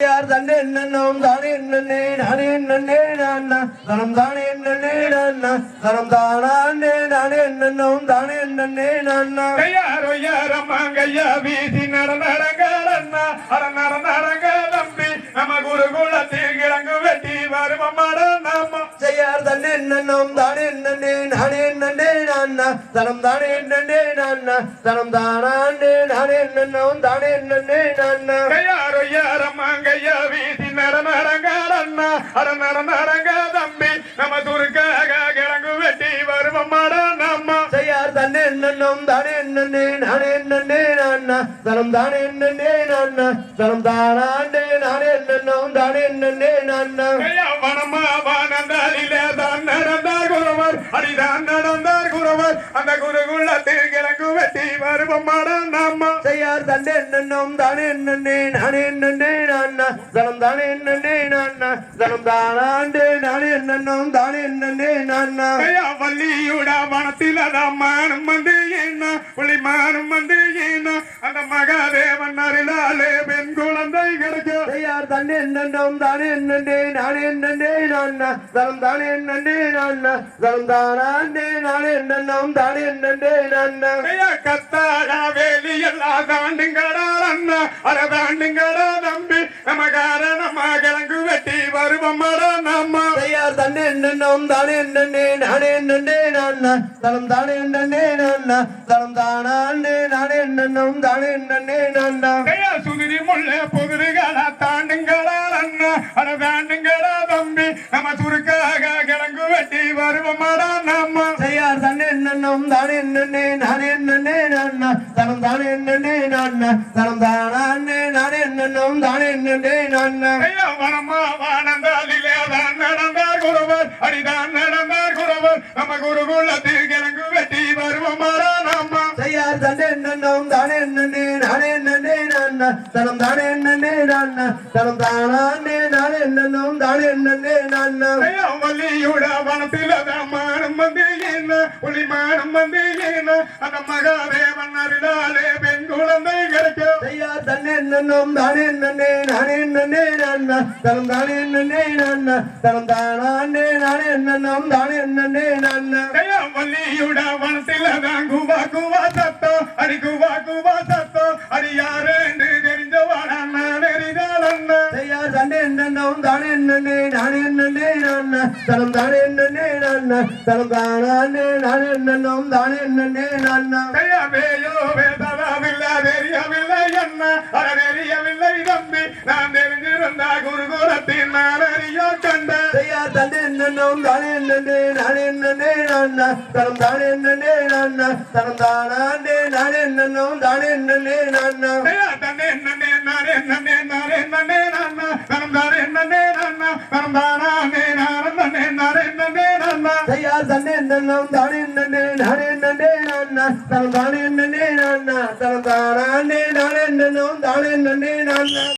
யார் தண்டே என்னும் தானே என்னே நானே என்னே நான் தனம் தானே என்னே நான் தனம் தானே நானே என்னும் தானே என்னே நான் கையாரோ கையா வீசி நடநடங்கடன்னா தண்டே என்னும் தானே என்னே நானே என்னே நான் தனம் தானே என்னே நான் தனம் தானே நானே என்னும் தானே என்னே நான் கையாரோ யாரம்மாங்கய்யா வீசி நடநடங்கடன்னா அட நடநடங்க தம்பி நம்ம துருக்காக கிழங்கு வெட்டி வருமம்மாட நாம செய்யார் தன்னே என்னும் தானே என்னே நானே என்னே நான் தனம் தானே என்னே நான் தனம் தானாண்டே நானே என்னும் தானே என்னே நான் அந்த குருகுலத்தில் கிழங்கு வெட்டி வருமம்மாட நாம செய்யார் தண்டே என்னும் தானே என்னே நானே என்னே நான் தனம் தானே என்னே நான் தனம் தானாண்டே நானே என்னும் தானே என்னே நான் ஐயா, வள்ளியுட வனத்தில் அதான் மானும் வந்து என்ன புலிமானும் வந்து என்ன அந்த மகாதேவன் அருளாலே பெண் குழந்தை கிடைக்கும் செய்யார் தன்னே என்னும் தானே என்னே நானே என்னே நான் தனம் தானே என்னே நான் தனம் தானாண்டே நானே என்னும் தானே என்னே நான் ஐயா, கத்தாழ வேலி எல்லாம் தாண்டுங்கடா அண்ணா அட தாண்டுங்கடா தம்பி நம்ம காரணமா கிழங்கு வெட்டி வருவம்மாடா நம்ம செய்யார் தன்னே என்னும் தானே என்னே நானே என்னே நான் தனம் தானே என்னே நான் தனம் தானாண்டே நானே என்னும் தானே என்னே நான் சுதிரி முள்ள புதிரிகளா தனம் தானே என்னே நானே என்னே நான் தனம் தானே என்னே நான் தனம் தானே நானே என்னும் தானே என்னே நான் வனமா வானந்தாலிலே தான் நடந்தார் குருவர். அடிதான் நடந்தார் குருவர். நம்ம குருகுலத்தில் கிழங்கு வெட்டி வருவம்மாடா தண்டே என்னும் தானே என்னே நானே என்னே நான் தனம் தானே என்னே நான் தனம் தானாண்டே நானே என்னும் தானே என்னே நான் ஐயா, வள்ளியுட வனத்தில் மானம் வந்து என்ன புலிமானம் வந்து என்ன அந்த மகாதேவன் அருளாலே பெண் குழந்தை கிடைக்கும் செய்யார் தன்னே என்னும் தானே என்னே நானே என்னே நான் தனம் தானே என்னே நான் தனம் தானாண்டே நானே என்னும் தானே என்னே நான் என்னும் தானே என்னே நானே என்னே நான் தனம் தானே என்னே நான் தனம் தானாண்டே நானே என்னும் தானே என்னே நான் ஐயா, வேயோ வேதவாவில்லை தெரியவில்லை என்ன? அட தெரியவில்லை தம்பி. நான் தெரிஞ்சிருந்தா குருகுலத்தின் நான் அறிய கண்ட. செய்யார் தண்டே என்னும் தானே என்னே நானே என்னே நான் தனம் தானே என்னே நான் தனம் தானாண்டே நானே என்னும் தானே என்னே? நான் நானா தனம் தானே நானே நன்னே நானே நன்னே நானா செய்யார் தண்டே என்னும் தானே என்னே நானே என்னே நான் தனம் தானே